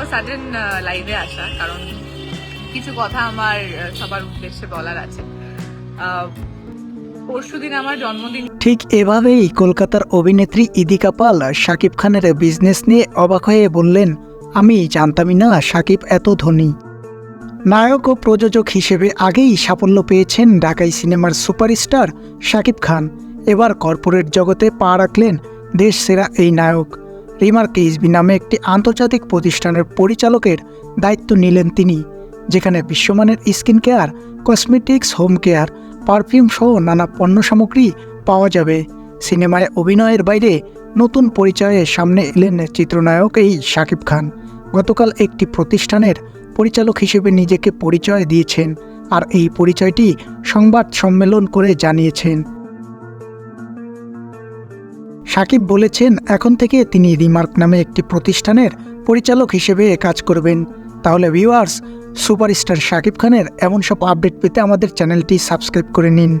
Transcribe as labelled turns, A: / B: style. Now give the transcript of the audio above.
A: Of sudden লাইভে আসা, কারণ কিছু কথা আমার সবার উদ্দেশ্যে বলার আছে।
B: ঠিক এভাবেই কলকাতার অভিনেত্রী ইদিকা পাল শাকিব খানের বিজনেস নিয়ে অবাক হয়ে বললেন, আমি জানতামই না শাকিব এত ধনী। নায়ক ও প্রযোজক হিসেবে আগেই সাফল্য পেয়েছেন ঢাকাই সিনেমার সুপারস্টার শাকিব খান। এবার কর্পোরেট জগতে পা রাখলেন দেশ সেরা এই নায়ক। রিমার্ক ইসবি নামে একটি আন্তর্জাতিক প্রতিষ্ঠানের পরিচালকের দায়িত্ব নিলেন তিনি, যেখানে বিশ্বমানের skin care, cosmetics, home care, perfume সহ নানা পণ্য সামগ্রী পাওয়া যাবে। সিনেমায় অভিনয়ের বাইরে নতুন পরিচয়ে সামনে এলেন চিত্রনায়ক এই শাকিব খান। গতকাল একটি প্রতিষ্ঠানের পরিচালক হিসেবে নিজেকে পরিচয় দিয়েছেন আর এই পরিচয়টি সংবাদ সম্মেলন করে জানিয়েছেন। সাকিব বলেছেন, এখন থেকে তিনি রিমার্ক নামে একটি প্রতিষ্ঠানের পরিচালক হিসেবে কাজ করবেন। তাহলে ভিউয়ার্স সুপারস্টার শাকিব খানের এমন সব আপডেট পেতে আমাদের চ্যানেলটি সাবস্ক্রাইব করে নিন।